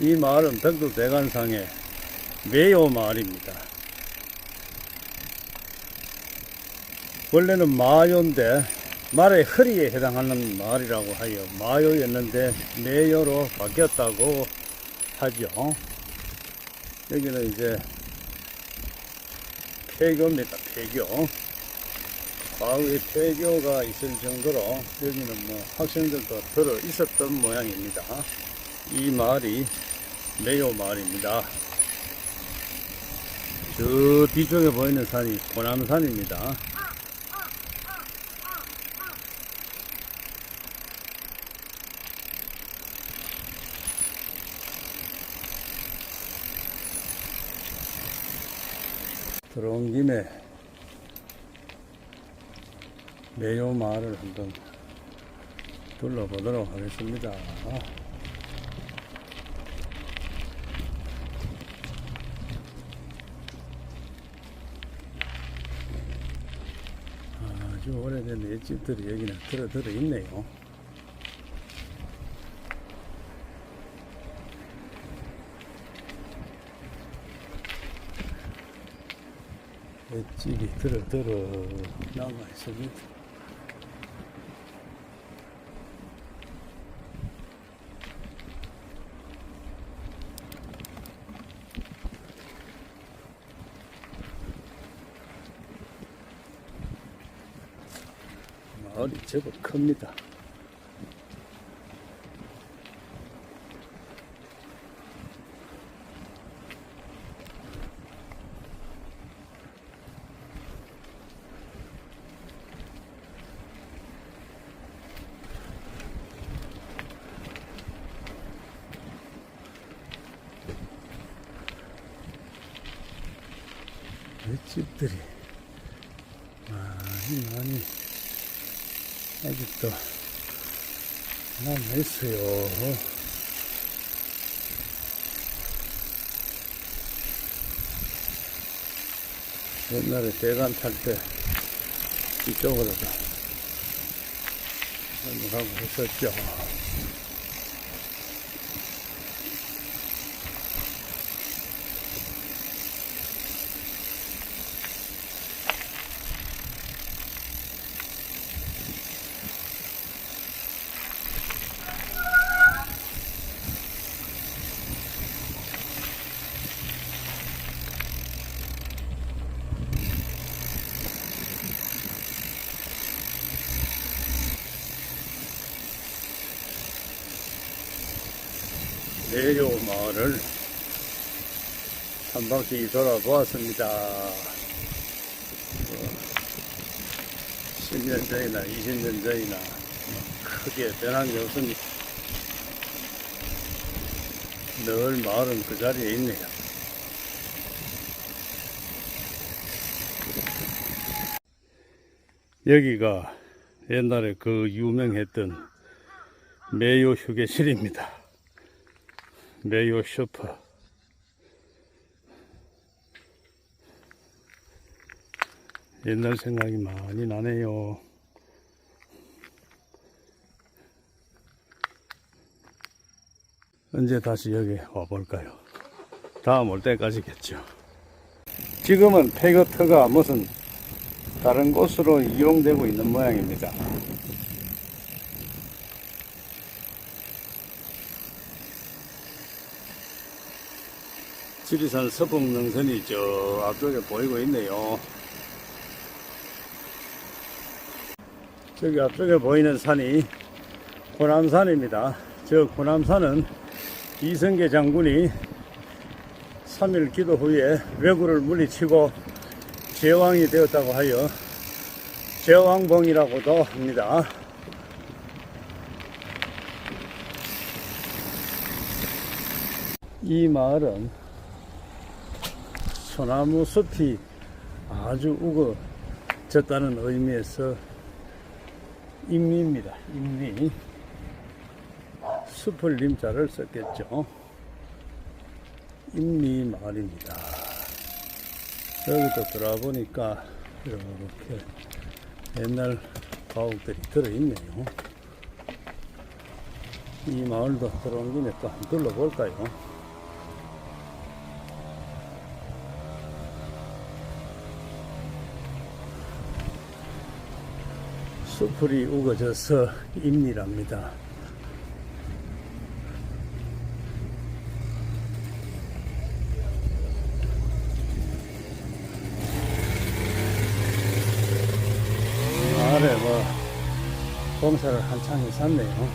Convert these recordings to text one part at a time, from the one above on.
이 마을은 백두 대간상의 매요 마을입니다. 원래는 마요인데 말의 허리에 해당하는 마을이라고 하여 마요였는데 매요로 바뀌었다고 하죠. 여기는 이제 폐교입니다. 폐교. 과거에 폐교가 있을 정도로 여기는 뭐 학생들도 들어 있었던 모양입니다. 이 마을이 매요 마을입니다. 저 뒤쪽에 보이는 산이 고남산입니다. 들어온 김에 매요 마을을 한번 둘러보도록 하겠습니다. 아주 오래된 옛집들이 여기는 들어 들어 있네요. 옛집이 들어 들어 남아 있습니다. 마을이 제법 큽니다. 집들이 많이 아직도 남아있어요. 옛날에 대관 탈때 이쪽으로도 넘어가고 했었죠. 내려 마을을 한 바퀴 돌아보았습니다. 뭐 10년 전이나 20년 전이나 크게 변한 게 없습니다. 늘 마을은 그 자리에 있네요. 여기가 옛날에 그 유명했던 매요 휴게실입니다. 매요 쇼퍼. 옛날 생각이 많이 나네요. 언제 다시 여기 와볼까요? 다음 올 때까지겠죠. 지금은 폐거터가 무슨 다른 곳으로 이용되고 있는 모양입니다. 지리산 서북능선이 저 앞쪽에 보이고 있네요. 저기 앞쪽에 보이는 산이 고남산입니다. 저 고남산은 이성계 장군이 3일 기도 후에 왜구를 물리치고 제왕이 되었다고 하여 제왕봉이라고도 합니다. 이 마을은 소나무 숲이 아주 우거졌다는 의미에서 임리입니다. 임리. 숲을 님자를 썼겠죠. 임리 마을입니다. 여기도 들어보니까 이렇게 옛날 가옥들이 들어있네요. 이 마을도 들어온 김에 또 한번 둘러볼까요? 수풀이 우거져서 임밀합니다. 아래 뭐 공사를 한창 했었네요.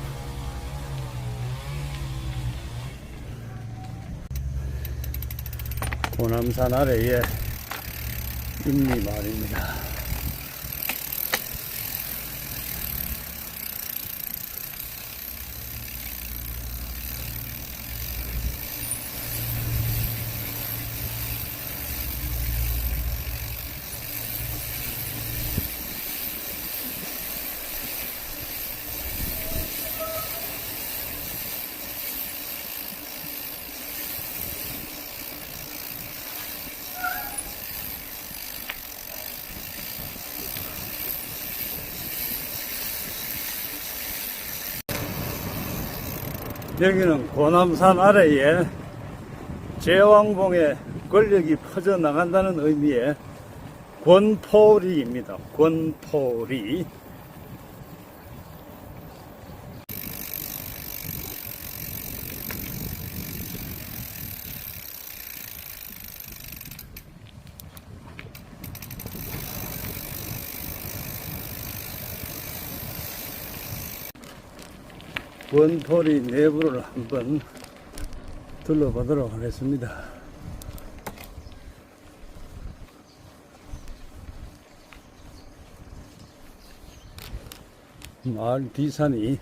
고남산 아래에 임리 마을입니다. 여기는 고남산 아래에 제왕봉의 권력이 퍼져나간다는 의미의 권포리입니다. 권포리. 원포리 내부를 한번 둘러보도록 하겠습니다. 마을 뒤산이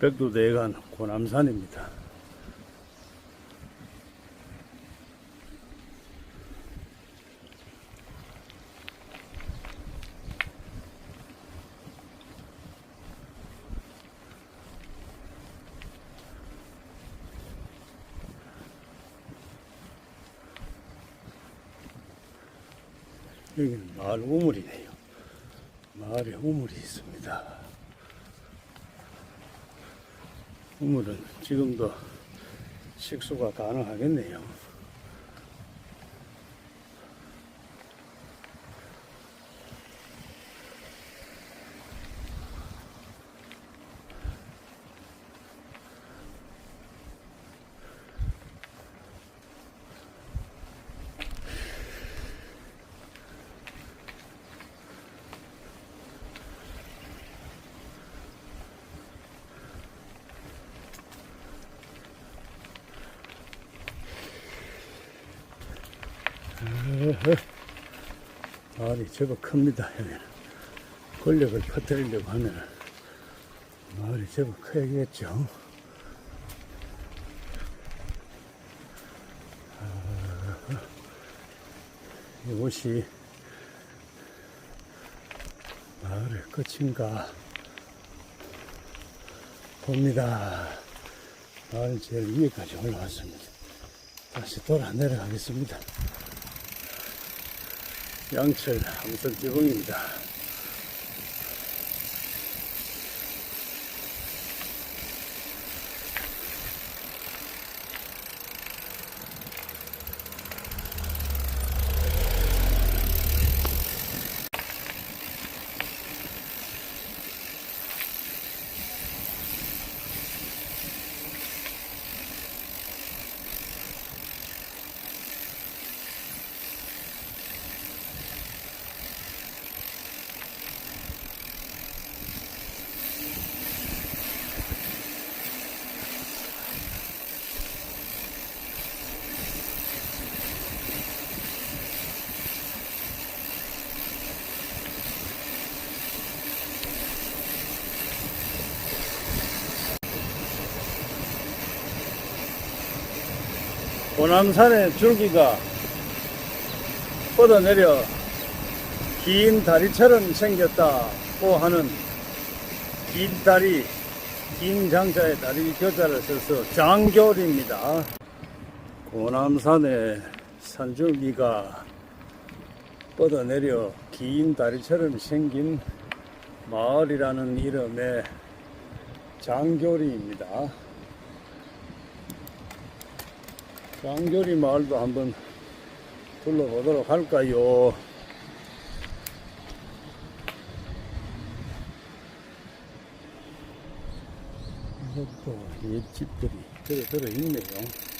백두대간 고남산입니다. 여기는 마을 우물이네요. 마을에 우물이 있습니다. 우물은 지금도 식수가 가능하겠네요. 마을이 제법 큽니다. 여기는. 권력을 퍼뜨리려고 하면 마을이 제법 커야겠죠. 아, 이곳이 마을의 끝인가 봅니다. 마을 제일 위에까지 올라왔습니다. 다시 돌아 내려가겠습니다. 양철 함선지붕입니다. 고남산의 줄기가 뻗어내려 긴 다리처럼 생겼다고 하는 긴 다리, 긴 장자의 다리 교자를 써서 장교리입니다. 고남산의 산줄기가 뻗어내려 긴 다리처럼 생긴 마을이라는 이름의 장교리입니다. 장교리 마을도 한번 둘러보도록 할까요? 이것도 옛집들이 들어 들어 있네요.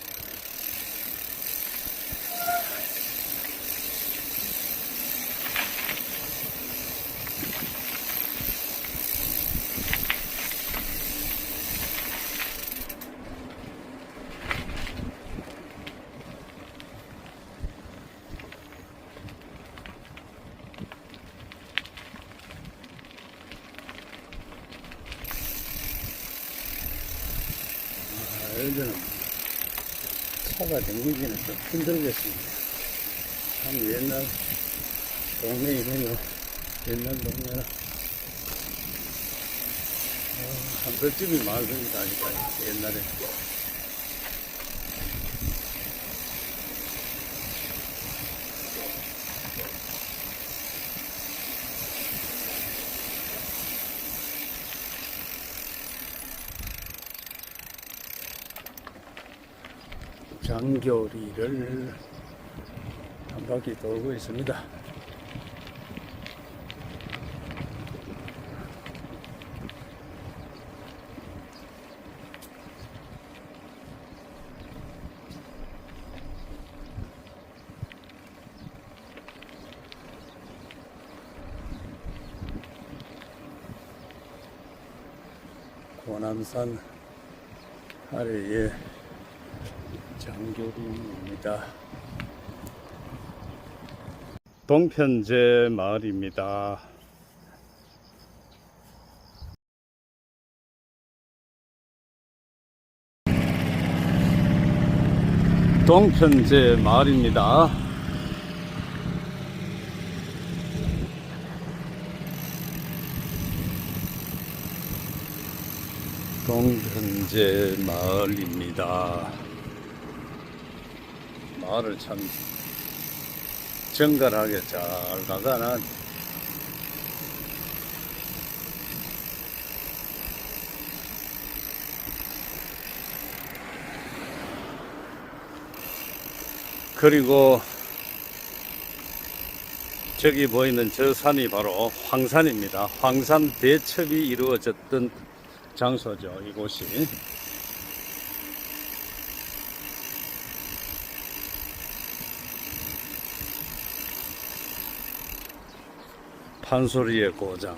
아, 여기는 차가 댕기기는 좀 힘들겠습니다. 참 옛날 동네이네요. 옛날 동네라. 어, 한별집이 많습니다. 아직까지. 옛날에. 장교리를 한 바퀴 돌고 있습니다. 고남산 아래에 장교림입니다. 동편제 마을입니다. 동편제 마을입니다. 동편제 마을입니다. 마을을 참 정갈하게 잘 가가는 그리고 저기 보이는 저 산이 바로 황산입니다. 황산 대첩이 이루어졌던 장소죠. 이곳이. 판소리의 고장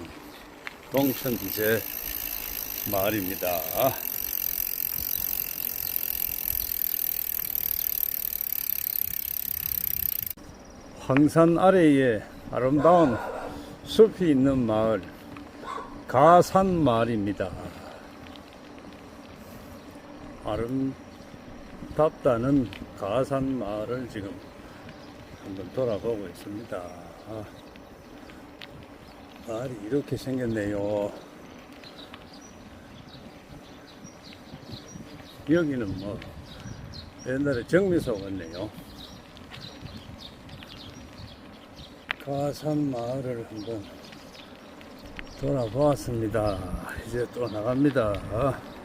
동천제 마을입니다. 황산 아래에 아름다운 숲이 있는 마을 가산 마을입니다. 아름답다는 가산 마을을 지금 한번 돌아보고 있습니다. 아. 마을이 이렇게 생겼네요. 여기는 뭐 옛날에 정미소 같네요. 가산 마을을 한번 돌아보았습니다. 이제 또 나갑니다.